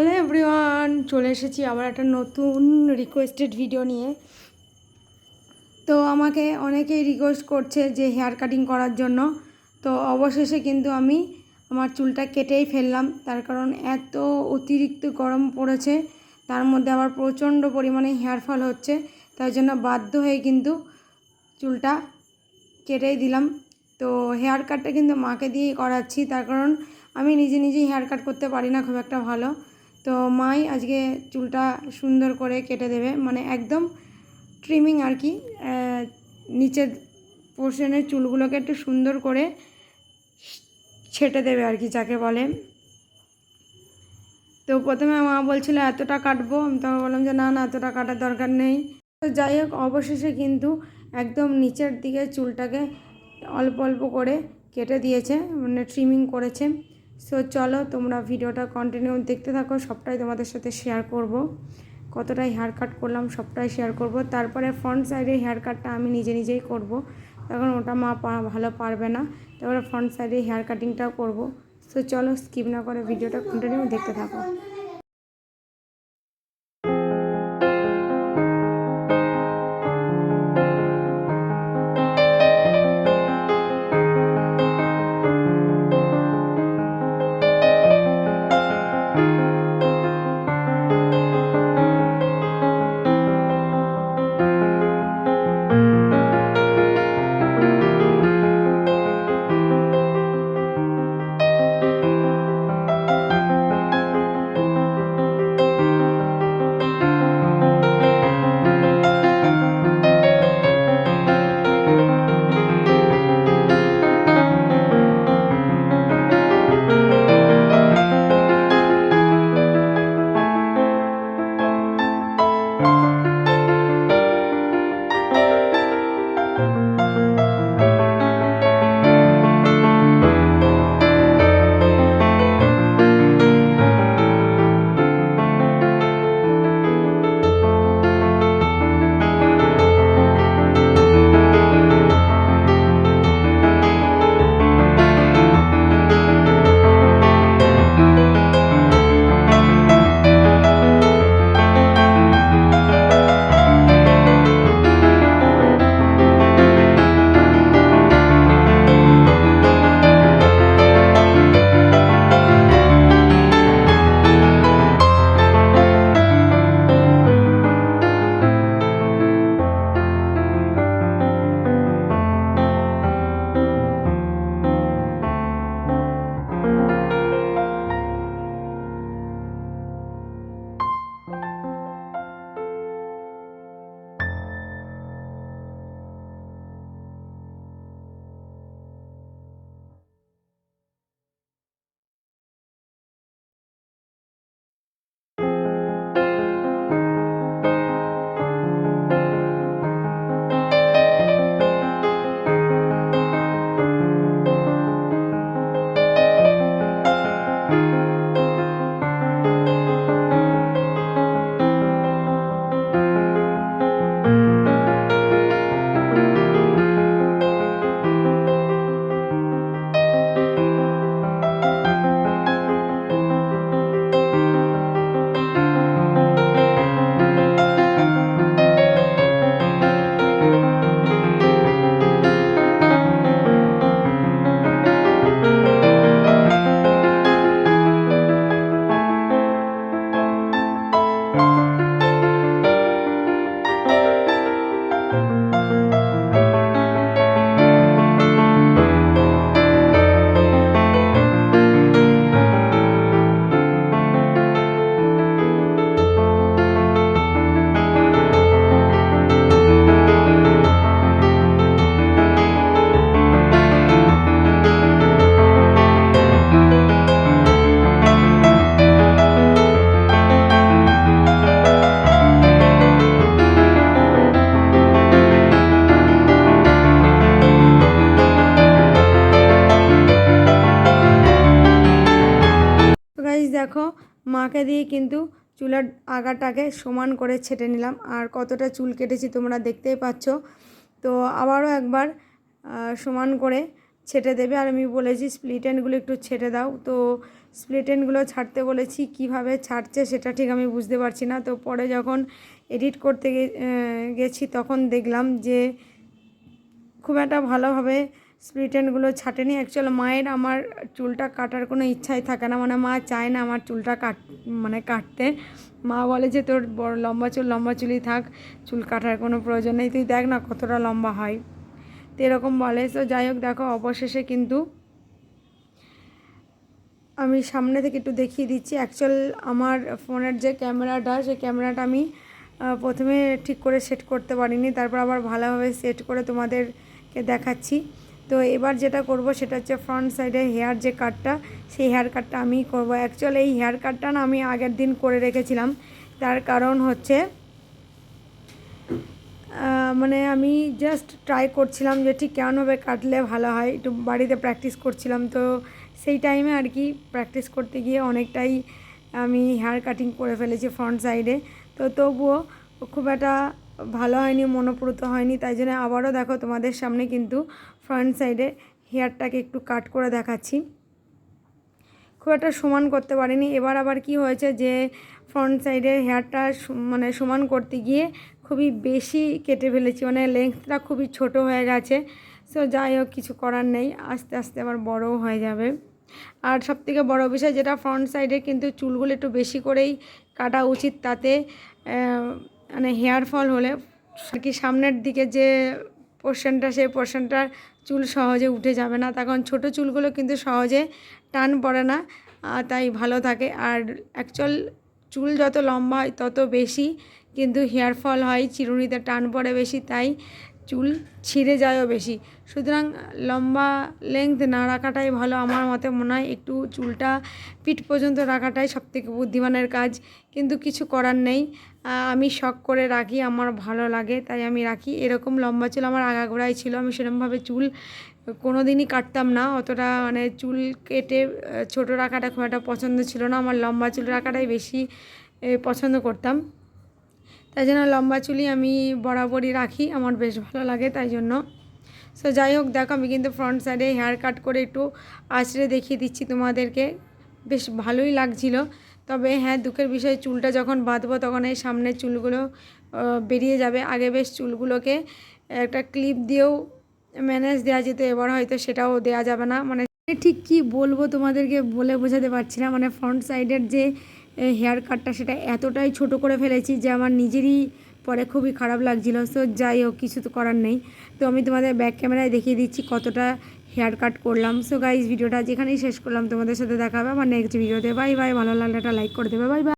Hello everyone, চলে এসেছি আবার একটা নতুন রিকোয়েস্টেড ভিডিও নিয়ে। তো আমাকে অনেকেই রিকোয়েস্ট করছে যে হেয়ার কাটিং করার জন্য। তো অবশেষে কিন্তু আমি আমার চুলটা কেটেই ফেললাম। তার কারণ এত অতিরিক্ত গরম পড়েছে, তার মধ্যে আবার প্রচণ্ড পরিমাণে হেয়ার ফল হচ্ছে। তাই জন্য বাধ্য হয়ে কিন্তু চুলটা কেটেই দিলাম। তো হেয়ার কাটটা কিন্তু মাকে দিয়েই করাচ্ছি, তার কারণ আমি নিজে নিজেই হেয়ার কাট করতে পারি না খুব একটা ভালো। তো মাই আজকে চুলটা সুন্দর করে কেটে দেবে মানে একদম ট্রিমিং আর কি নিচের পোর্শনের চুলগুলোকে একটু সুন্দর করে ছেটে দেবে আর কি, যাকে বলে। তো প্রথমে মা বলছিল, এতটা কাটবো? আমি তখন বললাম যে, না না, এতটা কাটার দরকার নেই। তো যাই হোক, অবশেষে কিন্তু একদম নিচের দিকে চুলটাকে অল্প অল্প করে কেটে দিয়েছে মানে ট্রিমিং করেছে। সো চলো তোমরা ভিডিওটা কন্টিনিউ দেখতে থাকো, সবটাই তোমাদের সাথে শেয়ার করব। কতটাই হেয়ার কাট করলাম, সবটাই শেয়ার করব। তারপরে ফ্রন্ট সাইডে হেয়ার কাটটা আমি নিজে নিজেই করব। তখন ওটা মা ভালো পারবে না। তারপরে ফ্রন্ট সাইডে হেয়ার কাটিংটাও করব। সো চলো স্কিপ না করে ভিডিওটা কন্টিনিউ দেখতে থাকো। মাকে দিয়ে কিন্তু চুলার আগাটাকে সমান করে ছেটে নিলাম। আর কতটা চুল কেটেছি তোমরা দেখতেই পাচ্ছ। তো আবারও একবার সমান করে ছেটে দেবে। আর আমি বলেছি স্প্লিট এন্ডগুলো একটু ছেটে দাও। তো স্প্লিটেনগুলো ছাড়তে বলেছি, কীভাবে ছাড়ছে সেটা ঠিক আমি বুঝতে পারছি না। তো পরে যখন এডিট করতে গেছি তখন দেখলাম যে খুব একটা ভালোভাবে স্প্লিটেনগুলো ছাটেনি। অ্যাকচুয়াল মায়ের আমার চুলটা কাটার কোনো ইচ্ছাই থাকে না। মানে মা চায় না আমার চুলটা কাট মানে কাটতে। মা বলে যে তোর বড় লম্বা চুল, লম্বা চুলই থাক। চুল কাটার কোনো প্রয়োজন নেই। তুই দেখ না কতটা লম্বা হয়। তো এরকম বলে। তো যাই হোক, দেখো, অবশেষে কিন্তু আমি সামনে থেকে একটু দেখিয়ে দিচ্ছি। অ্যাকচুয়াল আমার ফোনের যে ক্যামেরাটা, সেই ক্যামেরাটা আমি প্রথমে ঠিক করে সেট করতে পারিনি। তারপর আবার ভালোভাবে সেট করে তোমাদেরকে দেখাচ্ছি। তো এবার যেটা করব সেটা হচ্ছে ফ্রন্ট সাইডে হেয়ার যে কাটটা সেই হেয়ার কাটটা আমি করব। অ্যাকচুয়ালি এই হেয়ার কাটটা না আমি আগের দিন করে রেখেছিলাম। তার কারণ হচ্ছে মানে আমি জাস্ট ট্রাই করছিলাম যে ঠিক কেমনভাবে কাটলে ভালো হয়। একটু বাড়িতে প্র্যাকটিস করছিলাম। তো সেই টাইমে আর কি প্র্যাকটিস করতে গিয়ে অনেকটাই আমি হেয়ার কাটিং করে ফেলেছি ফ্রন্ট সাইডে তো তবুও খুব একটা ভালো হয়নি, মনোপ্রত হয়নি, তাই জন্য আবারও দেখো তোমাদের সামনে কিন্তু ফ্রন্ট সাইডে হেয়ারটাকে একটু কাট করে দেখাচ্ছি। খুব একটা সমান করতে পারিনি। এবার আবার কি হয়েছে যে ফ্রন্ট সাইডের হেয়ারটা মানে সমান করতে গিয়ে খুবই বেশি কেটে ফেলেছি মানে লেন্থটা খুবই ছোট হয়ে গেছে। সো যাই হোক, কিছু করার নেই, আস্তে আস্তে আবার বড়ও হয়ে যাবে। আর সবথেকে বড় বিষয় যেটা ফ্রন্ট সাইডে কিন্তু চুলগুলো একটু বেশি করেই কাটা উচিত, তাতে মানে হেয়ার ফল হলে আর কি সামনের দিকে যে পোর্শনটা সেই পোর্শনটার চুল সহজে উঠে যাবে না। তখন ছোট চুলগুলো কিন্তু সহজে টান পড়ে না তাই ভালো থাকে। আর অ্যাকচুয়াল চুল যত লম্বা হয় তত বেশি কিন্তু হেয়ার ফল হয়, চিরুনিতে টান পড়ে বেশি, তাই চুল ছিঁড়ে যায়ও বেশি। সুতরাং লম্বা লেংথ না রাখাটাই ভালো আমার মতে। মনে হয় একটু চুলটা পিঠ পর্যন্ত রাখাটাই সবথেকে বুদ্ধিমানের কাজ। কিন্তু কিছু করার নেই। আমি শখ করে রাখি, আমার ভালো লাগে, তাই আমি রাখি। এরকম লম্বা চুল আমার আগাগোড়াই ছিল। আমি সেরকমভাবে চুল কোনো দিনই কাটতাম না। অতটা মানে চুল কেটে ছোটো রাখাটা খুব একটা পছন্দ ছিল না। আমার লম্বা চুল রাখাটাই বেশি পছন্দ করতাম। তাই জন্য লম্বা চুলি আমি বরাবরই রাখি, আমার বেশ ভালো লাগে তাই জন্য। সো যাই হোক, দেখো আমি কিন্তু ফ্রন্ট সাইডে হেয়ার কাট করে একটু আঁচড়ে দেখিয়ে দিচ্ছি তোমাদেরকে। বেশ ভালোই লাগছিল। তবে হ্যাঁ দুঃখের বিষয়ে, চুলটা যখন বাঁধবো তখন এই সামনের চুলগুলো বেরিয়ে যাবে। আগে বেশ চুলগুলোকে একটা ক্লিপ দিয়েও ম্যানেজ দেওয়া যেত, এবার হয়তো সেটাও দেওয়া যাবে না। মানে ঠিক কি বলব তোমাদেরকে বলে বোঝাতে পারছি না। মানে ফ্রন্ট সাইডের যে হেয়ার কাটটা সেটা এতটাই ছোট করে ফেলেছি যে আমার নিজেরই পরে খুবই খারাপ লাগছিল। সো যাই হোক, কিছু তো করার নেই। তো আমি তোমাদের ব্যাক ক্যামেরায় দেখিয়ে দিচ্ছি কতটা হেয়ার কাট করলাম। সো গাইজ ভিডিওটা যেখানেই শেষ করলাম। তোমাদের সাথে দেখা হবে আমার নেক্সট ভিডিওতে বাই বাই ভালো লাগলে একটা লাইক করে দেবে। Bye bye